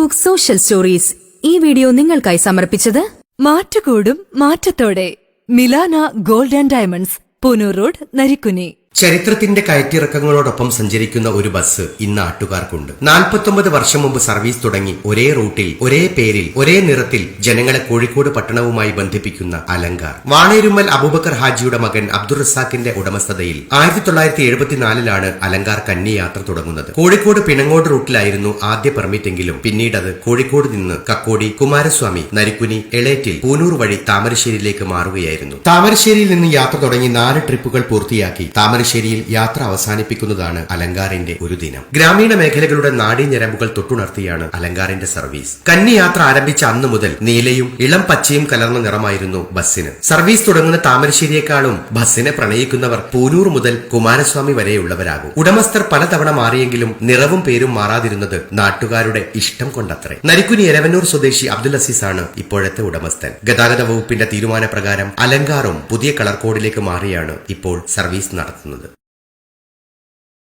Book social stories ഈ video നിങ്ങൾക്കായി സമർപ്പിച്ചത് മാറ്റുകൂടും മാറ്റത്തോടെ. Milana gold and diamonds Poonoor road Narikkuni. ചരിത്രത്തിന്റെ കയറ്റിറക്കങ്ങളോടൊപ്പം സഞ്ചരിക്കുന്ന ഒരു ബസ് ഇന്ന് നാട്ടുകാർക്കുണ്ട്. നാൽപ്പത്തൊമ്പത് വർഷം മുമ്പ് സർവീസ് തുടങ്ങി ഒരേ റൂട്ടിൽ ഒരേ പേരിൽ ഒരേ നിറത്തിൽ ജനങ്ങളെ കോഴിക്കോട് പട്ടണവുമായി ബന്ധിപ്പിക്കുന്ന അലങ്കാർ. വാണേരുമ്മൽ അബൂബക്കർ ഹാജിയുടെ മകൻ അബ്ദുൾ റസാഖിന്റെ ഉടമസ്ഥതയിൽ ആയിരത്തി തൊള്ളായിരത്തി എഴുപത്തിനാലിലാണ് അലങ്കാർ കന്നി യാത്ര തുടങ്ങുന്നത്. കോഴിക്കോട് പിണങ്ങോട് റൂട്ടിലായിരുന്നു ആദ്യ പെർമിറ്റെങ്കിലും. പിന്നീട് അത് കോഴിക്കോട് നിന്ന് കക്കോടി കുമാരസ്വാമി നരിക്കുനി എളേറ്റിൽ പൂനൂർ വഴി താമരശ്ശേരിയിലേക്ക് മാറുകയായിരുന്നു. താമരശ്ശേരിയിൽ നിന്ന് യാത്ര തുടങ്ങി നാല് ട്രിപ്പുകൾ പൂർത്തിയാക്കി. താമരശ്ശേരിയിൽ യാത്ര അവസാനിപ്പിക്കുന്നതാണ് അലങ്കാറിന്റെ ഒരു ദിനം. ഗ്രാമീണ മേഖലകളുടെ നാടീഞരമ്പുകൾ തൊട്ടുണർത്തിയാണ് അലങ്കാറിന്റെ സർവീസ്. കന്നി യാത്ര ആരംഭിച്ച അന്നു മുതൽ നീലയും ഇളം പച്ചയും കലർന്ന നിറമായിരുന്നു ബസ്സിന്. സർവീസ് തുടങ്ങുന്ന താമരശ്ശേരിയെക്കാളും ബസ്സിനെ പ്രണയിക്കുന്നവർ പൂനൂർ മുതൽ കുമാരസ്വാമി വരെയുള്ളവരാകും. ഉടമസ്ഥർ പലതവണ മാറിയെങ്കിലും നിറവും പേരും മാറാതിരുന്നത് നാട്ടുകാരുടെ ഇഷ്ടം കൊണ്ടത്രേ. നരിക്കുനി എരവന്നൂർ സ്വദേശി അബ്ദുൽ അസീസാണ് ഇപ്പോഴത്തെ ഉടമസ്ഥൻ. ഗതാഗത വകുപ്പിന്റെ തീരുമാനപ്രകാരം അലങ്കാറും പുതിയ കളർ കോഡിലേക്ക് മാറിയാണ് ഇപ്പോൾ സർവീസ് നടത്തുന്നത്.